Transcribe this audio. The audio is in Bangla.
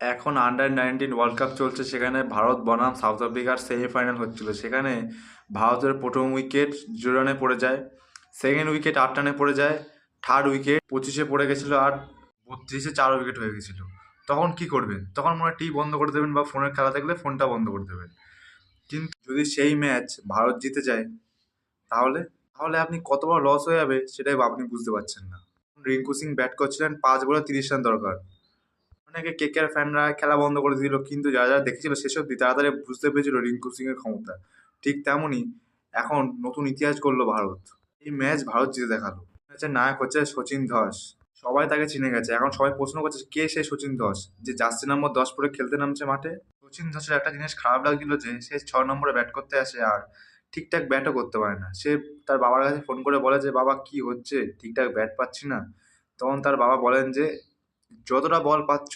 এখন আন্ডার নাইনটিন ওয়ার্ল্ড কাপ চলছে, সেখানে ভারত, বনাম সাউথ আফ্রিকার সেমিফাইনাল হচ্ছিল। সেখানে ভারতের প্রথম উইকেট জিরো রানে পড়ে যায় সেকেন্ড উইকেট আট রানে পড়ে যায় থার্ড উইকেট পঁচিশে পড়ে গেছিল আর বত্রিশে চার উইকেট হয়ে গেছিল। তখন কি করবেন? তখন মনে হয় বন্ধ করে দেবেন বা ফোনের খেলা দেখলে ফোনটা বন্ধ করে দেবেন। কিন্তু যদি সেই ম্যাচ ভারত জিতে যায়, তাহলে তাহলে আপনি কত বড় লস হয়ে যাবে, সেটাই আপনি বুঝতে পারছেন না। রিঙ্কু সিং ব্যাট করছিলেন, পাঁচ বলে তিরিশ রান দরকার। অনেকে কে কে ফ্যানরা খেলা বন্ধ করে দিল কিন্তু যারা যারা দেখেছিল শেষ অব্দি তাড়াতাড়ি বুঝতে পেরেছিল রিঙ্কু সিংয়ের ক্ষমতা। ঠিক তেমনই এখন নতুন ইতিহাস করল ভারত। এই ম্যাচ ভারত জিতে দেখাল। ম্যাচের নায়ক হচ্ছে সচিন ধস। সবাই তাকে চিনে গেছে। এখন সবাই প্রশ্ন করছে কে সেই সচিন ধস? যে জার্সি নম্বর দশ পরে খেলতে নামছে মাঠে? সচিন ধসের একটা জিনিস খারাপ লাগছিল যে সে ছ নম্বরে ব্যাট করতে আসে আর ঠিকঠাক ব্যাটও করতে পারে না। সে তার বাবার কাছে ফোন করে বলে যে, বাবা, কি হচ্ছে? ঠিকঠাক ব্যাট পাচ্ছি না। তখন তার বাবা বলেন যে যতটা বল পাচ্ছ